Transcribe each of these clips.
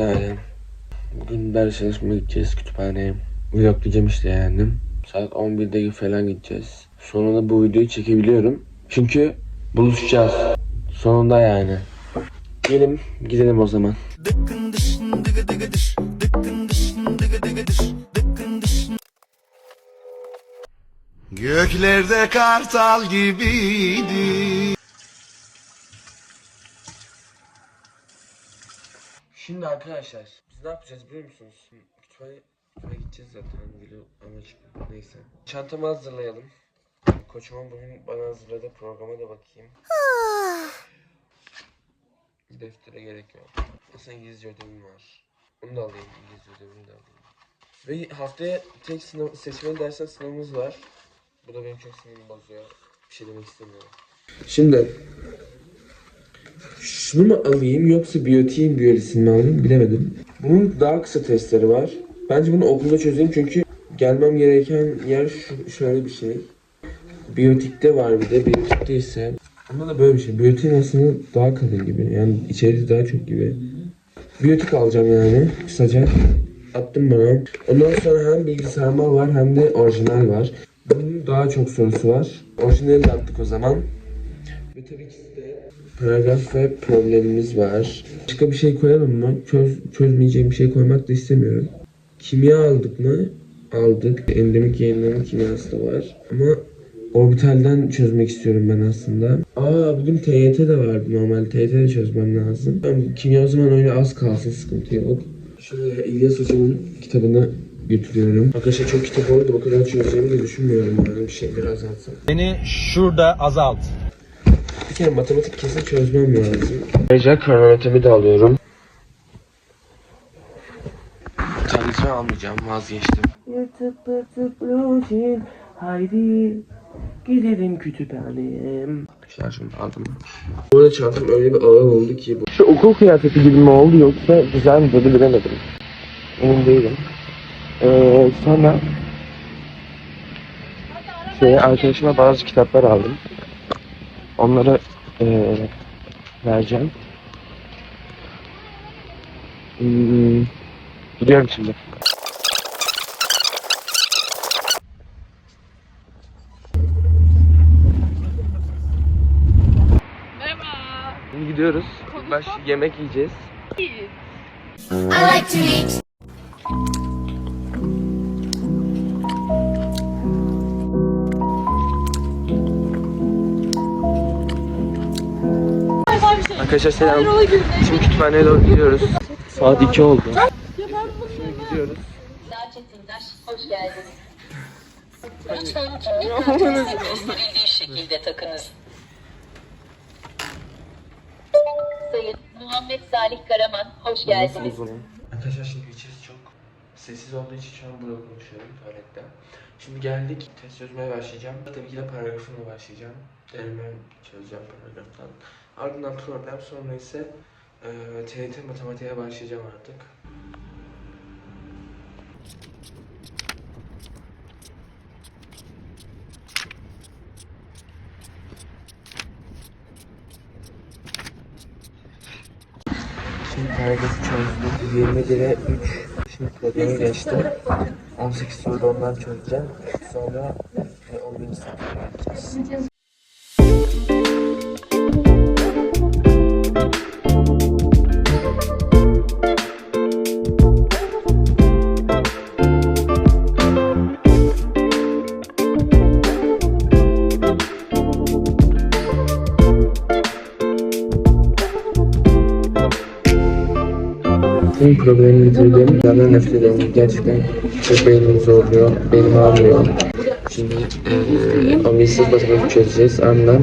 Günaydın. Bugün ders çalışmaya gideceğiz kütüphaneye. Vloglayacağım işte yani. Saat 11'de falan gideceğiz. Sonunda bu videoyu çekebiliyorum. Çünkü buluşacağız. Sonunda yani. Gelin gidelim o zaman. Göklerde kartal gibiydi. Şimdi arkadaşlar biz ne yapacağız biliyor musunuz? Kütüphane, kütüphane gideceğiz zaten video amaç neyse. Çantamı hazırlayalım. Koçumun bugün bana hazırladığı programa da bakayım. Deftere gerek yok. Aslında İngilizce ödevim var. Onu da alayım İngilizce ödevimi de alayım. Ve haftaya tek sınav, seçmeli dersten sınavımız var. Bu da benim çok sinirimi bozuyor. Bir şey demek istemiyorum. Şimdi şunu mu alayım yoksa biyotiğin biyolojisini mi alayım bilemedim. Bunun daha kısa testleri var. Bence bunu okulda çözeyim çünkü gelmem gereken yer şu, şöyle bir şey. Biyotikte var bir de biyotikte ise ama da böyle bir şey. Biyotiğin aslında daha kalın gibi. Yani içeriği daha çok gibi. Biyotik alacağım yani kısaca. Attım bana. Ondan sonra hem bilgisayarmal var hem de orijinal var. Bunun daha çok sorusu var. Orijinali de attık o zaman. Ve tabii ki de paragraf ve problemimiz var. Başka bir şey koyalım mı? Çöz, çözmeyeceğim bir şey koymak da istemiyorum. Kimya aldık mı? Aldık. Endemik yayınların kimyası da var. Ama orbitalden çözmek istiyorum ben aslında. Aa bugün TYT de vardı normal. TYT de çözmem lazım. Ben kimya o zaman öyle az kalsın sıkıntı yok. Şöyle İlyas hocamın kitabını götürüyorum. Arkadaşlar çok kitap oldu. O kadar çözeceğimi de düşünmüyorum. Yani bir şeyleri azaltsam. Beni şurada azalt. Kere matematik kesin çözmem lazım. Ayrıca kronometremi de alıyorum. Tabletimi almayacağım vazgeçtim. Yatıp yatıp rutin haydi gidelim kütüphaneye. Şarjımı aldım. Bu arada çantam öyle bir ağır oldu ki bu. Şu okul kıyafeti gibi mi oldu yoksa güzel mi dedi bilemedim. Emin değilim. Ee, sonra şey, arkadaşıma bazı kitaplar aldım. Onları eee vereceğim. Hmm, gidiyorum şimdi. Merhaba. Şimdi gidiyoruz. Baş yemek yiyeceğiz. I like to eat. Arkadaşlar selam. Şimdi kütüphaneye doğru gidiyoruz. Saat 2 oldu. Şimdi gidiyoruz. Daha Çetintaş, hoş geldiniz. Lütfen kimlik kartınızı gösterildiği şekilde takınız. Sayın Muhammed Salih Karaman, hoş geldiniz. Arkadaşlar şimdi içerisi çok sessiz olduğu için şu an burada konuşuyorum tuvalette. Şimdi geldik test çözmeye başlayacağım. Tabii ki de paragrafımla başlayacağım. Deneme çözeceğim paragraftan. Ardından problem sonra ise e, TYT matematiğe başlayacağım artık. Şimdi paragrafı çözdüm. 21'e 3. Şimdi problemi geçtim. 18 soruda ondan çözeceğim. Sonra e, 11. sınıfa geçeceğiz. Tüm problemi bitirdim. Benden nefret ediyorum. Gerçekten çok beynimi zorluyor. Beynim almıyor. Şimdi eee analizsiz matematik çözeceğiz. Ardından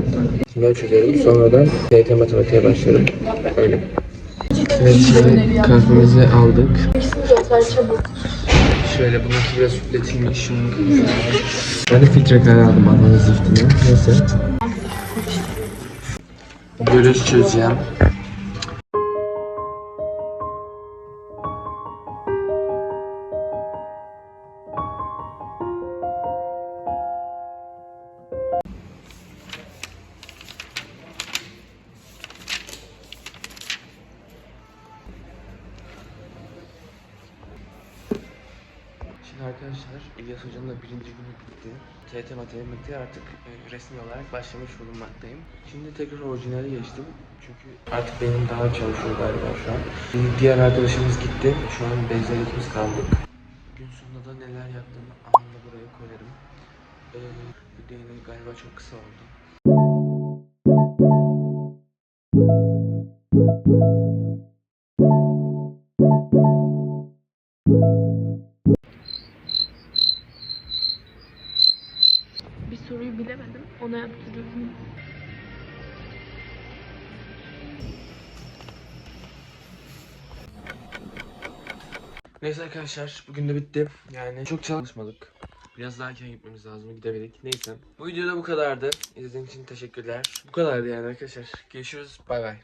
kimya çözerim. Sonra da TYT matematiğe başlarım. Öyle. Evet şimdi kahvemizi aldık. Şöyle bununki biraz üfletilmiş. Şunu ben de filtre kahve aldım analiz ziftini. Neyse. Görüş çözeceğim. Şimdi arkadaşlar İlyas Hoca'nın da birinci günü bitti. TRT Matematik'te artık e, resmi olarak başlamış bulunmaktayım. Şimdi tekrar orijinale geçtim. Çünkü artık benim daha çalışıyor galiba şu an. Diğer arkadaşımız gitti. Şu an Beyza ikimiz kaldık. Gün sonunda da neler yaptığımı anında buraya koyarım. Ee, videonun galiba çok kısa oldu. Soruyu bilemedim. Ona yaptırıyorum. Neyse arkadaşlar bugün de bitti. Yani çok çalışmadık. Biraz daha erken gitmemiz lazım gidemedik. Neyse. Bu videoda bu kadardı. İzlediğiniz için teşekkürler. Bu kadardı yani arkadaşlar. Görüşürüz. Bay bay.